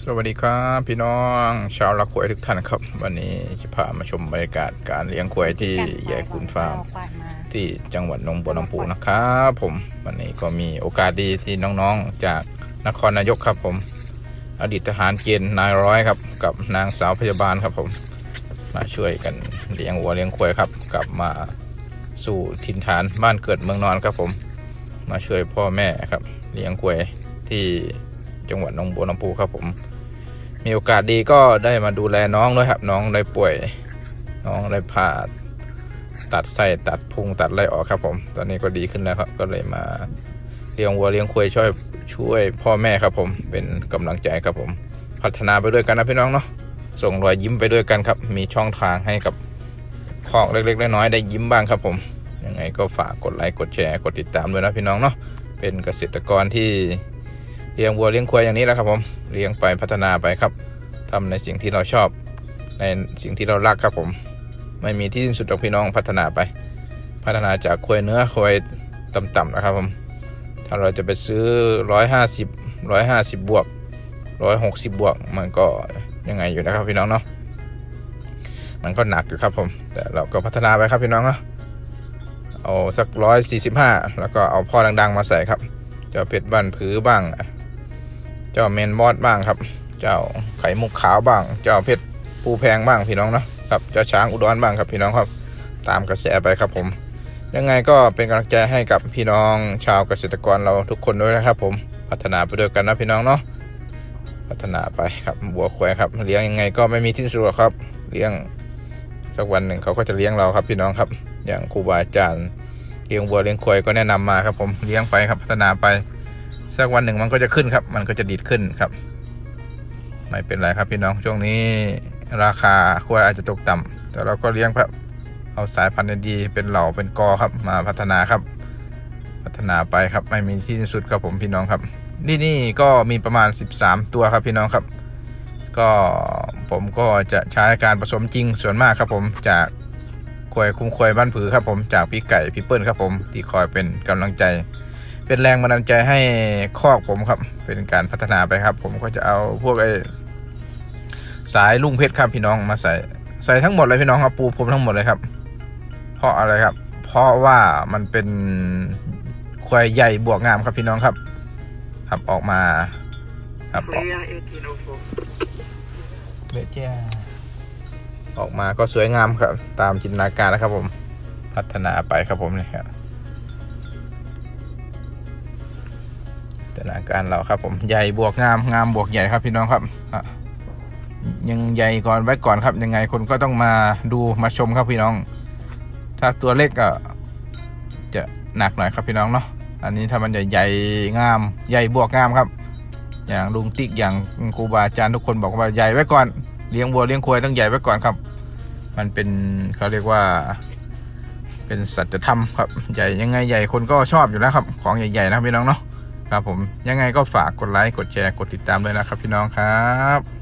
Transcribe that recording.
สวัสดีครับพี่น้องชาวลักขวยทุกท่านครับ วันนี้จะพามาชมบรรยากาศการเลี้ยงขวยที่ใหญ่กุนฟาร์มที่จังหวัดหนองบัวลำพูนะครับผมวันนี้ก็มีโอกาสดีที่น้องๆจากนครนายกครับผม อดีตทหารเกณฑ์นายร้อยครับ กับนางสาวพยาบาลครับผม มาช่วยกันเลี้ยงวัวเลี้ยงควายครับ กลับมาสู่ถิ่นฐานบ้านเกิดเมืองนอนครับผม มาช่วยพ่อแม่ครับ เลี้ยงควายที่ จังหวัดหนองบัวลำพูครับผม มีโอกาสดีก็ได้มาดูแลน้องด้วยครับ น้องได้ป่วย น้องได้ผ่าตัดไส้ตัดพุงตัดอะไรออกครับ ผม ตอนนี้ก็ดีขึ้นแล้วครับ ก็เลยมาเลี้ยงวัวเลี้ยงควายช่วยช่วยพ่อแม่ครับผมเป็นกำลังใจครับผม พัฒนาไปด้วยกันนะพี่น้องเนาะส่งรอยยิ้มไปด้วยกันครับ มีช่องทางให้กับคอกเล็ก ๆ น้อยๆได้ยิ้มบ้างครับผมยังไงก็ฝากกดไลค์กดแชร์กดติดตามด้วยนะพี่น้องเนาะเป็นเกษตรกรที่ เลี้ยงวัวเลี้ยงควายอย่างนี้แหละครับผมเลี้ยงไปพัฒนาไปครับทำในสิ่งที่เราชอบ ในสิ่งที่เรารักครับผม ไม่มีที่สิ้นสุดหรอกพี่น้องพัฒนาไป พัฒนาจากควายเนื้อควายต่ำๆนะครับผมถ้าเราจะไปซื้อร้อยห้าสิบร้อยห้าสิบบวกร้อยหกสิบบวก มันก็ยังไงอยู่นะครับพี่น้องเนาะมันก็หนักอยู่ครับผม แต่เราก็พัฒนาไปครับพี่น้องเนาะเอาสักร้อยสี่สิบห้าแล้วก็เอาพ่อดัง ๆ มาใส่ครับจ้าเพชรบ้านผือบ้าง เจ้าเมนมอดบ้างครับ เจ้าไข่มุกขาวบ้าง เจ้าเพชรปูแพงบ้างพี่น้องเนาะครับเจ้าช้างอุดรบ้างครับพี่น้องครับ ตามกระแสไปครับผม ยังไงก็เป็นกำลังใจให้กับพี่น้องชาวเกษตรกรเราทุกคนด้วยนะครับ ผมพัฒนาไปด้วยกันนะพี่น้องเนาะพัฒนาไปครับบัวควายครับ เลี้ยงยังไงก็ไม่มีที่สุดหรอกครับ เลี้ยงสักวันหนึ่งเขาก็จะเลี้ยงเราครับพี่น้องครับ อย่างครูบาอาจารย์เลี้ยงวัวเลี้ยงควายก็แนะนำมาครับผมเลี้ยงไปครับพัฒนาไป สักวันหนึ่งมันก็จะขึ้นครับ มันก็จะดีดขึ้นครับ ไม่เป็นไรครับพี่น้องช่วงนี้ราคาควายอาจจะตกต่ำแต่เราก็เลี้ยงครับ เอาสายพันธุ์ดีเป็นเหล่าเป็นกอครับ มาพัฒนาครับ พัฒนาไปครับไม่มีที่สุดครับผมพี่น้องครับที่นี่ก็มีประมาณ 13 ตัวครับพี่น้องครับ ก็ผมก็จะใช้การผสมจริงส่วนมากครับผมจากควายคุ้มควายบ้านผือครับผมจากพี่ไก่พี่เปิ้ลครับผมที่คอยเป็นกำลังใจ เป็นแรงบันดาลใจให้คอกผมครับ เป็นการพัฒนาไปครับ ผมก็จะเอาพวกไอ้สายลุงเพชรครับพี่น้องมาใส่ใส่ทั้งหมดเลยพี่น้องครับปูผมทั้งหมดเลยครับ เพราะอะไรครับ เพราะว่ามันเป็นควายใหญ่บวกงามครับพี่น้องครับ ครับออกมา ครับออก Player 1804. เบเจียออกมาก็สวยงามครับ ตามจินตนาการนะครับผม พัฒนาไปครับผมเนี่ยครับ ตนาการเราครับ ผมใหญ่บวกงามงามบวกใหญ่ครับพี่น้องครับยังใหญ่ก่อนไว้ก่อนครับ ยังไงคนก็ต้องมาดูมาชมครับพี่น้อง ถ้าตัวเล็กก็จะหนักหน่อยครับพี่น้องเนาะอันนี้ถ้ามันใหญ่ๆงามใหญ่บวกงามครับ อย่างลุงติ๊กอย่างครูบาอาจารย์ทุกคนบอกว่าใหญ่ไว้ก่อนเลี้ยงวัวเลี้ยงควายต้องใหญ่ไว้ก่อนครับ มันเป็นเขาเรียกว่า เป็นสัจธรรมครับใหญ่ยังไงใหญ่คนก็ชอบอยู่แล้วครับ ของใหญ่ๆนะพี่น้องเนาะ ครับผมยังไงก็ฝากกดไลค์กดแชร์กดติดตามด้วยนะครับพี่น้องครับ